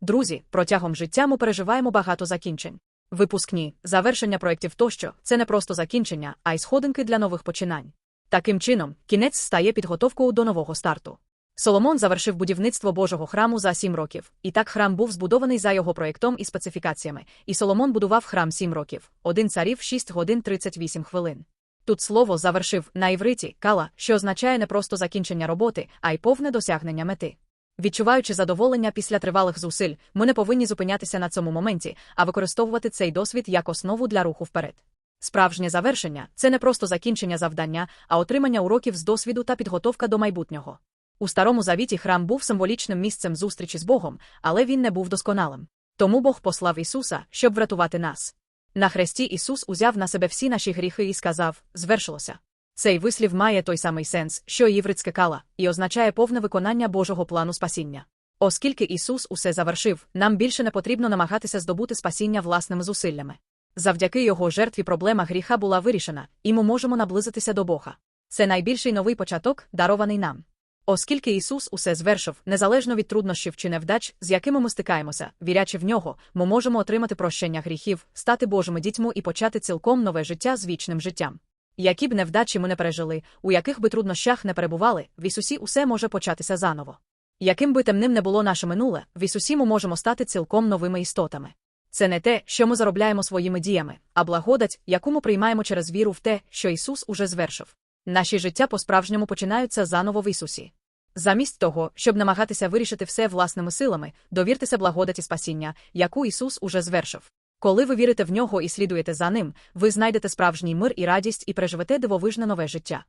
Друзі, протягом життя ми переживаємо багато закінчень. Випускні, завершення проєктів тощо це не просто закінчення, а й сходинки для нових починань. Таким чином, кінець стає підготовкою до нового старту. Соломон завершив будівництво Божого храму за сім років, і так храм був збудований за його проєктом і специфікаціями, і Соломон будував храм сім років, один царів 6 годин 38 хвилин. Тут слово завершив на івриті кала, що означає не просто закінчення роботи, а й повне досягнення мети. Відчуваючи задоволення після тривалих зусиль, ми не повинні зупинятися на цьому моменті, а використовувати цей досвід як основу для руху вперед. Справжнє завершення це не просто закінчення завдання, а отримання уроків з досвіду та підготовка до майбутнього. У старому завіті храм був символічним місцем зустрічі з Богом, але він не був досконалим. Тому Бог послав Ісуса, щоб врятувати нас. На хресті Ісус узяв на себе всі наші гріхи і сказав: звершилося. Цей вислів має той самий сенс, що і єврицьке кала, і означає повне виконання Божого плану спасіння. Оскільки Ісус усе завершив, нам більше не потрібно намагатися здобути спасіння власними зусиллями. Завдяки його жертві проблема гріха була вирішена, і ми можемо наблизитися до Бога. Це найбільший новий початок, дарований нам. Оскільки Ісус усе звершив, незалежно від труднощів чи невдач, з якими ми стикаємося, вірячи в нього, ми можемо отримати прощення гріхів, стати Божими дітьми і почати цілком нове життя з вічним життям. Які б невдачі ми не пережили, у яких би труднощах не перебували, в Ісусі усе може початися заново. Яким би темним не було наше минуле, в Ісусі ми можемо стати цілком новими істотами. Це не те, що ми заробляємо своїми діями, а благодать, яку ми приймаємо через віру в те, що Ісус уже звершив. Наші життя по-справжньому починаються заново в Ісусі. Замість того, щоб намагатися вирішити все власними силами, довіртеся благодаті спасіння, яку Ісус уже звершив. Коли ви вірите в нього і слідуєте за ним, ви знайдете справжній мир і радість і переживете дивовижне нове життя.